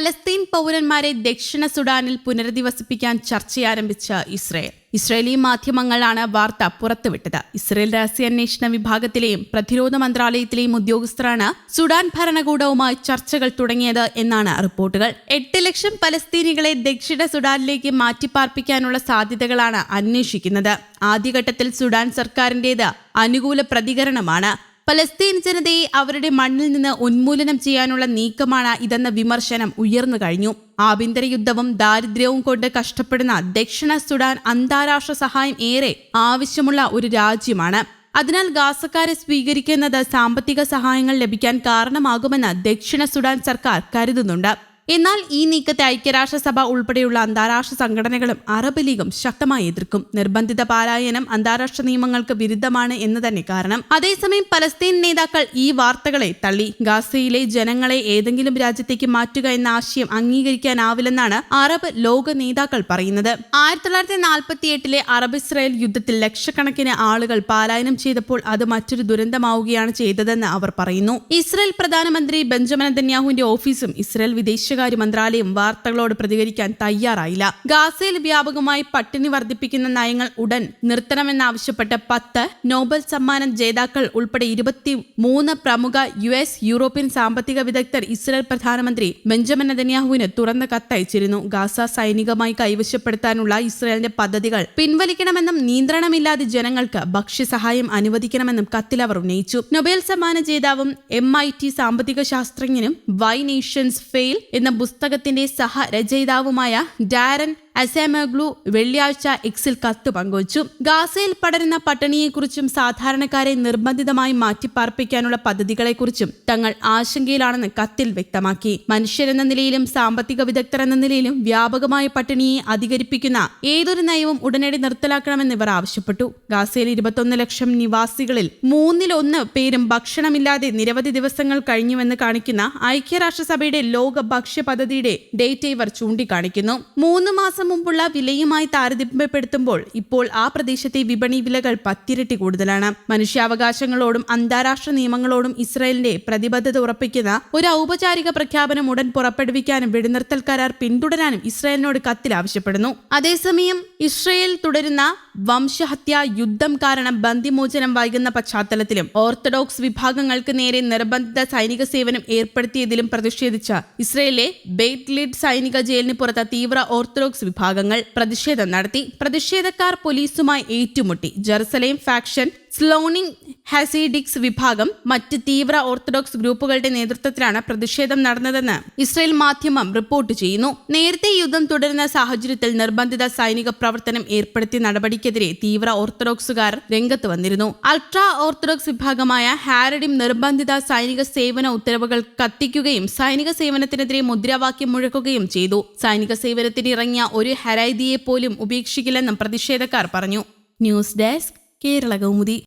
Palestine പൗരന്മാരെ ദക്ഷിണ സുഡാനിൽ പുനരധിവസിപ്പിക്കാൻ ചർച്ചയാരംഭിച്ച Israel. Israeli മാധ്യമങ്ങളാണ് വാർത്ത പുറത്തുവിട്ടത്. ഇസ്രയേൽ രഹസ്യാന്വേഷണ വിഭാഗത്തിലെയും പ്രതിരോധ മന്ത്രാലയത്തിലെയും ഉദ്യോഗസ്ഥരാണ് സുഡാൻ ഭരണകൂടവുമായി ചർച്ചകൾ തുടങ്ങിയത് എന്നാണ് റിപ്പോർട്ടുകൾ. എട്ട് ലക്ഷം പലസ്തീനികളെ ദക്ഷിണ സുഡാനിലേക്ക് മാറ്റിപ്പാർപ്പിക്കാനുള്ള സാധ്യതകളാണ് അന്വേഷിക്കുന്നത്. ആദ്യഘട്ടത്തിൽ സുഡാൻ സർക്കാരിന്റേത് അനുകൂല പ്രതികരണമാണ്. പലസ്തീൻ ജനതയെ അവരുടെ മണ്ണിൽ നിന്ന് ഉന്മൂലനം ചെയ്യാനുള്ള നീക്കമാണ് ഇതെന്ന വിമർശനം ഉയർന്നു കഴിഞ്ഞു. ആഭ്യന്തര യുദ്ധവും ദാരിദ്ര്യവും കൊണ്ട് കഷ്ടപ്പെടുന്ന ദക്ഷിണ സുഡാൻ അന്താരാഷ്ട്ര സഹായം ഏറെ ആവശ്യമുള്ള ഒരു രാജ്യമാണ്. അതിനാൽ ഗാസക്കാരെ സ്വീകരിക്കുന്നത് സാമ്പത്തിക സഹായങ്ങൾ ലഭിക്കാൻ കാരണമാകുമെന്ന് ദക്ഷിണ സുഡാൻ സർക്കാർ കരുതുന്നുണ്ട്. എന്നാൽ ഈ നീക്കത്തെ ഐക്യരാഷ്ട്രസഭ ഉൾപ്പെടെയുള്ള അന്താരാഷ്ട്ര സംഘടനകളും അറബ് ലീഗും ശക്തമായി എതിർക്കും. നിർബന്ധിത പാലായനം അന്താരാഷ്ട്ര നിയമങ്ങൾക്ക് വിരുദ്ധമാണ് എന്ന് തന്നെ കാരണം. അതേസമയം പലസ്തീൻ നേതാക്കൾ ഈ വാർത്തകളെ തള്ളി. ഗാസയിലെ ജനങ്ങളെ ഏതെങ്കിലും രാജ്യത്തേക്ക് മാറ്റുക എന്ന ആശയം അംഗീകരിക്കാനാവില്ലെന്നാണ് അറബ് ലോക നേതാക്കൾ പറയുന്നത്. ആയിരത്തി തൊള്ളായിരത്തി നാൽപ്പത്തി എട്ടിലെ അറബ് ഇസ്രായേൽ യുദ്ധത്തിൽ ലക്ഷക്കണക്കിന് ആളുകൾ പാലായനം ചെയ്തപ്പോൾ അത് മറ്റൊരു ദുരന്തമാവുകയാണ് ചെയ്തതെന്ന് അവർ പറയുന്നു. ഇസ്രായേൽ പ്രധാനമന്ത്രി ബെഞ്ചമിൻ നെതന്യാഹുവിന്റെ ഓഫീസും ഇസ്രായേൽ വിദേശകാര്യ മന്ത്രാലയം വാർത്തകളോട് പ്രതികരിക്കാൻ തയ്യാറായില്ല. ഗാസയിൽ വ്യാപകമായി പട്ടിണി വർദ്ധിപ്പിക്കുന്ന നയങ്ങൾ ഉടൻ നിർത്തണമെന്നാവശ്യപ്പെട്ട് പത്ത് നോബൽ സമ്മാനം ജേതാക്കൾ ഉൾപ്പെടെ ഇരുപത്തി മൂന്ന് പ്രമുഖ യു എസ് യൂറോപ്യൻ സാമ്പത്തിക വിദഗ്ധർ ഇസ്രായേൽ പ്രധാനമന്ത്രി ബെഞ്ചമിൻ നെതന്യാഹുവിന് തുറന്ന കത്തയച്ചിരുന്നു. ഗാസ സൈനികമായി കൈവശപ്പെടുത്താനുള്ള ഇസ്രായേലിന്റെ പദ്ധതികൾ പിൻവലിക്കണമെന്നും നിയന്ത്രണമില്ലാതെ ജനങ്ങൾക്ക് ഭക്ഷ്യസഹായം അനുവദിക്കണമെന്നും കത്തിൽ അവർ ഉന്നയിച്ചു. നൊബേൽ സമ്മാന ജേതാവും എം ഐ ടി സാമ്പത്തിക ശാസ്ത്രജ്ഞനും വൈ നേഷൻസ് ഫെയിൽ എന്ന പുസ്തകത്തിന്റെ സഹരചയിതാവുമായ ഡാരൻ അസാമഗ്ലു വെള്ളിയാഴ്ച എക്സിൽ കത്ത് പങ്കുവച്ചു. ഗാസയിൽ പടരുന്ന പട്ടിണിയെക്കുറിച്ചും സാധാരണക്കാരെ നിർബന്ധിതമായി മാറ്റിപ്പാർപ്പിക്കാനുള്ള പദ്ധതികളെക്കുറിച്ചും തങ്ങൾ ആശങ്കയിലാണെന്ന് കത്തിൽ വ്യക്തമാക്കി. മനുഷ്യരെന്ന നിലയിലും സാമ്പത്തിക വിദഗ്ധർ എന്ന നിലയിലും വ്യാപകമായ പട്ടിണിയെ അധികരിപ്പിക്കുന്ന ഏതൊരു നയവും ഉടനടി നിർത്തലാക്കണമെന്ന് ഇവർ ആവശ്യപ്പെട്ടു. ഗാസയിൽ ഇരുപത്തൊന്ന് ലക്ഷം നിവാസികളിൽ മൂന്നിലൊന്ന് പേരും ഭക്ഷണമില്ലാതെ നിരവധി ദിവസങ്ങൾ കഴിഞ്ഞുവെന്ന് കാണിക്കുന്ന ഐക്യരാഷ്ട്രസഭയുടെ ലോക ഭക്ഷ്യ പദ്ധതിയുടെ ഡേറ്റ ഇവർ ചൂണ്ടിക്കാണിക്കുന്നു. മൂന്ന് മാസം മുമ്പുള്ള വിലയുമായി താരതമ്യപ്പെടുത്തുമ്പോൾ ഇപ്പോൾ ആ പ്രദേശത്തെ വിപണി വിലകൾ പത്തിരട്ടി കൂടുതലാണ്. മനുഷ്യാവകാശങ്ങളോടും അന്താരാഷ്ട്ര നിയമങ്ങളോടും ഇസ്രായേലിന്റെ പ്രതിബദ്ധത ഉറപ്പിക്കുന്ന ഒരു ഔപചാരിക പ്രഖ്യാപനം ഉടൻ പുറപ്പെടുവിക്കാനും വെടിനിർത്തൽ കരാർ പിന്തുടരാനും ഇസ്രായേലിനോട് കത്തിൽ ആവശ്യപ്പെടുന്നു. അതേസമയം ഇസ്രയേൽ തുടരുന്ന വംശഹത്യ യുദ്ധം കാരണം ബന്ദിമോചനം വൈകുന്ന പശ്ചാത്തലത്തിലും ഓർത്തഡോക്സ് വിഭാഗങ്ങൾക്ക് നേരെ നിർബന്ധിത സൈനിക സേവനം ഏർപ്പെടുത്തിയതിലും പ്രതിഷേധിച്ച ഇസ്രയേലിലെ ബെയ്റ്റ് സൈനിക ജയിലിന് പുറത്ത് തീവ്ര ഓർത്തഡോക്സ് വിഭാഗങ്ങൾ പ്രതിഷേധം നടത്തി. പ്രതിഷേധക്കാർ പോലീസുമായി ഏറ്റുമുട്ടി. ജെറുസലേം ഫാക്ഷൻ സ്ലോണിംഗ് ഹസീഡിക്സ് വിഭാഗം മറ്റ് തീവ്ര ഓർത്തഡോക്സ് ഗ്രൂപ്പുകളുടെ നേതൃത്വത്തിലാണ് പ്രതിഷേധം നടന്നതെന്ന് ഇസ്രയേൽ മാധ്യമം റിപ്പോർട്ട് ചെയ്യുന്നു. നേരത്തെ യുദ്ധം തുടരുന്ന സാഹചര്യത്തിൽ നിർബന്ധിത സൈനിക പ്രവർത്തനം ഏർപ്പെടുത്തിയ നടപടിക്കെതിരെ തീവ്ര ഓർത്തഡോക്സുകാർ രംഗത്ത് വന്നിരുന്നു. അൾട്രാ ഓർത്തഡോക്സ് വിഭാഗമായ ഹാരഡിം നിർബന്ധിത സൈനിക സേവന ഉത്തരവുകൾ കത്തിക്കുകയും സൈനിക സേവനത്തിനെതിരെ മുദ്രാവാക്യം മുഴക്കുകയും ചെയ്തു. സൈനിക സേവനത്തിന് ഇറങ്ങിയ ഒരു ഹരൈദിയെ പോലും ഉപേക്ഷിക്കില്ലെന്നും പ്രതിഷേധക്കാർ പറഞ്ഞു. News desk Kerala Kaumudi.